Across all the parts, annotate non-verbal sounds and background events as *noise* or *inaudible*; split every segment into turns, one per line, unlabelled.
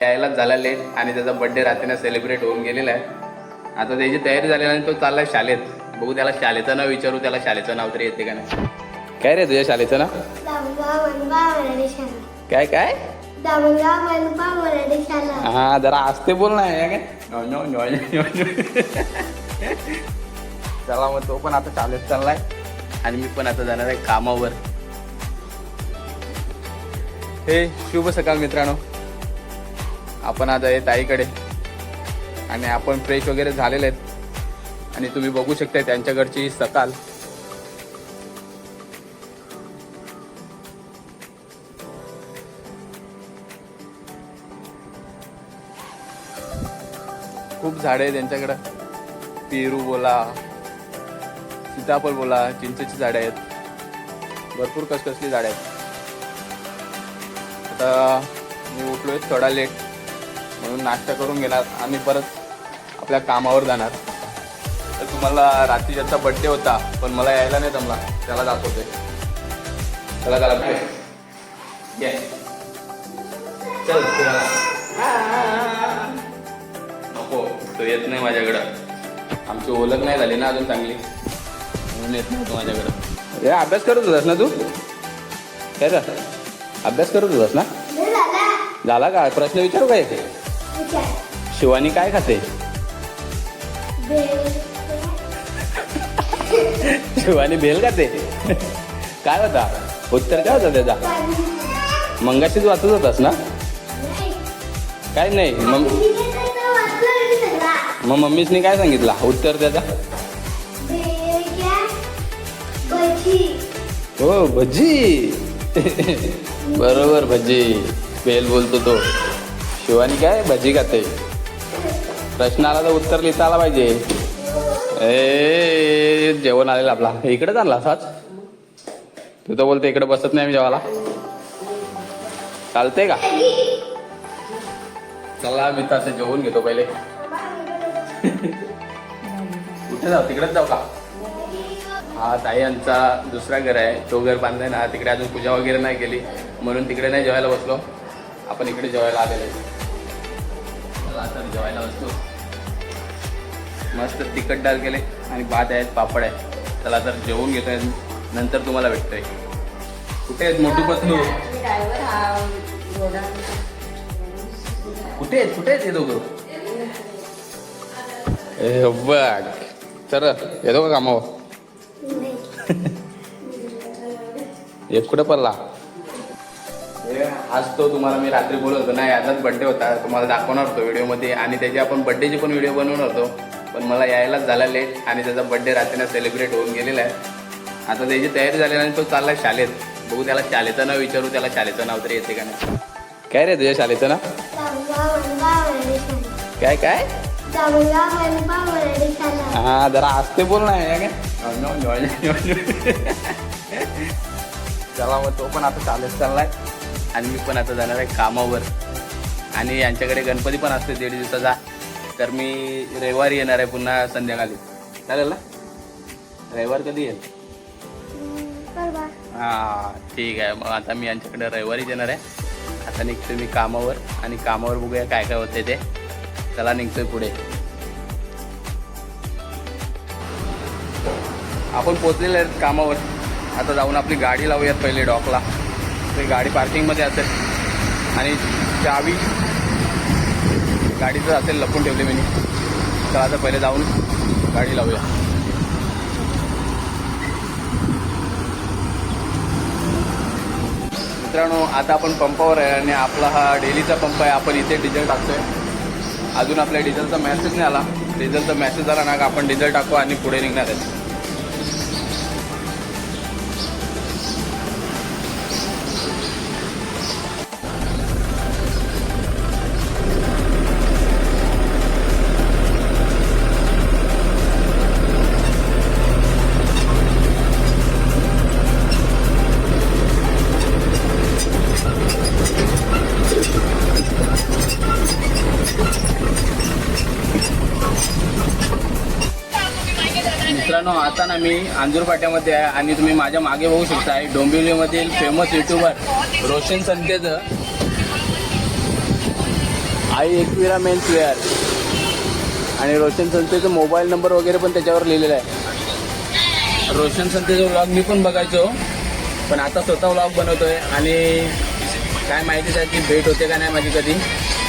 यायलाच झाला लेट आणि त्याचा बर्थडे रात्रीनं सेलिब्रेट होऊन गेलेला आहे. आता त्याची तयारी झालेली आणि तो चाललाय शाळेत. बघू त्याला शाळेचं नाव विचारू त्याला शाळेचं नाव तरी येते का नाही. काय रे तुझ्या शाळेचं नाव? काय काय? हा जरा असते बोल ना काय? चला मग तो पण आता शाळेत चाललाय आणि मी पण आता जाणार आहे कामावर. हे शुभ सकाळ मित्रांनो. आपण आज आहे ताईकडे. आणि आपण फ्रेश वगैरे झालेले आहेत. आणि तुम्ही बघू शकता त्यांच्याकडची सकाल. खूप झाडे आहे त्यांच्याकडं. पेरू बोला सीताफळ बोला चिंचेची झाडे आहेत. भरपूर कसकसली झाडे आहेत. आता मी उठलोय थोडा लेट म्हणून नाश्ता करून घेणार आणि परत आपल्या कामावर जाणार. तर तुम्हाला रात्री ज्याचा बड्डे होता पण मला यायला नाही जमला त्याला दाखवतोय त्याला त्याला भेट. ये. चल. नको तो येत नाही माझ्याकडं. आमची ओळख नाही झाली ना अजून चांगली. म्हणून येत नाही तो माझ्याकडं. हे अभ्यास करत होतास ना तू? काय अभ्यास करत होतास ना?
झाला.
का? प्रश्न विचारू काय शिवानी काय खाते?
बेल.
शिवानी भेल खाते? काय होता? उत्तर काय होता त्याचा. मंगाशीच वाचत होतास ना. काय नाही? मग. मग मम्मीसनी काय सांगितला? उत्तर त्याचा?
बेल.
हो भजी. बरोबर भजी. भेल बोलतो तो. शिवानी काय? भजी खाते. प्रश्न आला तर उत्तर लिहिता आला पाहिजे. ए जेवण आलेलं आपला. इकडे आणला असाच तू तर बोलते इकडे बसत नाही मी जेवायला. चालते का? चला मी तसं जेवून घेतो पहिले. कुठे जाऊ? तिकडेच जाऊ का? हा ताई यांचा दुसरा घर आहे. तो घर बांधलाय ना. तिकडे अजून पूजा वगैरे नाही केली. म्हणून तिकडे नाही जेवायला बसलो. आपण इकडे जेवायला आलेलो आहे. आता जेवायला बसलो. मस्त तिखट डाळ केले आणि भात आहेत पापड आहे चला तर जेवून घेतोय. नंतर तुम्हाला भेटतोय. कुठे आहेत मोठू पत्नू
हा
कुठे आहेत? कुठे आहेत हे दोघं? बघ. तर येतो का कामावर. *laughs* एक कुठं पडला? आज तो तुम्हाला मी रात्री बोलत होतो ना याचाच बड्डे होता तुम्हाला दाखवणार होतो व्हिडिओमध्ये. आणि त्याची आपण बड्डेची पण व्हिडिओ बनवणार होतो. पण मला यायलाच झाला लेट आणि त्याचा बड्डे रात्रीनं सेलिब्रेट होऊन गेलेला आहे. आता त्याची तयारी झाली आणि तो चाललाय शाळेत. बघू त्याला शाळेचं नाव विचारू त्याला शाळेचं नाव तरी येते का नाही. काय रे तुझ्या शाळेचं नाव. काय काय. हा जरा असते बोल ना काय. *laughs* चला मग तो पण आता चालत चाललाय. आणि मी पण आता जाणार आहे कामावर. आणि यांच्याकडे गणपती पण असते दीड दिवसाचा. तर मी रविवारी येणार आहे पुन्हा संध्याकाळी. चालेल ना? रविवार कधी येईल. हा ठीक आहे. मग आता मी यांच्याकडे रविवारीच येणार आहे. आता निघतोय मी कामावर. आणि कामावर बघूया काय काय होते ते. चला निघतोय पुढे. आपण पोचलेले आहेत कामावर. आता जाऊन आपली गाडी लावूयात पहिले डॉकला. ते गाडी पार्किंगमध्ये असेल. आणि चावी गाडीचं असेल लपून ठेवली मी. तर आता पहिले जाऊन गाडी लावूया. मित्रांनो आता आपण पंपावर आहे आणि आपला हा डेलीचा पंप आहे. आपण इथे डिझेल टाकतोय. अजून आपल्या डिझेलचा मेसेज नाही आला. डिझेलचा मेसेज आला ना का आपण डिझेल टाकू आणि पुढे निघणार आहे. मित्रांनो आता ना मी अंजूर फाट्यामध्ये आहे आणि तुम्ही माझ्या मागे बघू शकता डोंबिवलीमधील famous YouTuber Roshan Sanket Aai Ekvira men's wear आणि रोशन संस्थेचा मोबाईल नंबर वगैरे पण त्याच्यावर लिहिलेला आहे. रोशन संस्थेचा व्लॉग मी पण बघायचो पण आता स्वतः व्लॉग बनवतोय आणि काय माहिती त्याची भेट होते का नाही माझी कधी.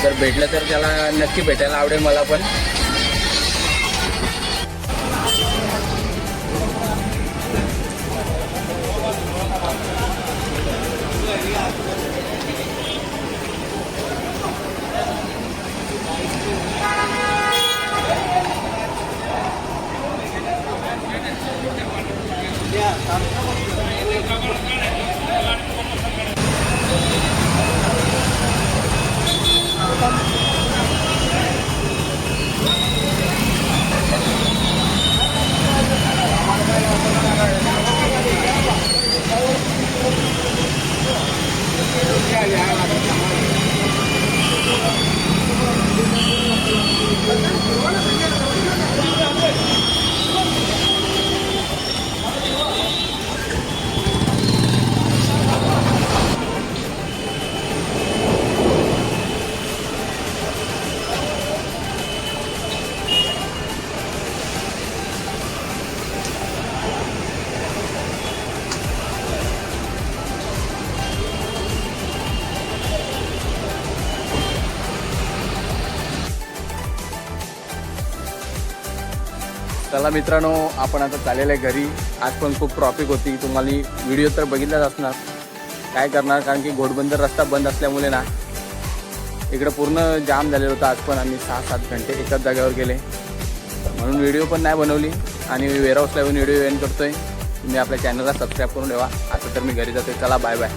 जर भेटलं तर त्याला नक्की भेटायला आवडेल मला पण. কম चला मित्रांनो आपण आता चाललेलं आहे घरी. आज पण खूप ट्रॉफिक होती. तुम्हाला व्हिडिओ तर बघितलाच असणार. काय करणार? कारण की घोडबंदर रस्ता बंद असल्यामुळे ना इकडं पूर्ण जाम झालेलं होतं. आज पण आम्ही सहा सात घंटे एकाच जागेवर गेले. म्हणून व्हिडिओ पण नाही बनवली. आणि वेअरहाऊसला येऊन व्हिडिओ एन करतोय. तुम्ही आपल्या चॅनलला सबस्क्राईब करून ठेवा. आता तर मी घरी जातोय. चला बाय बाय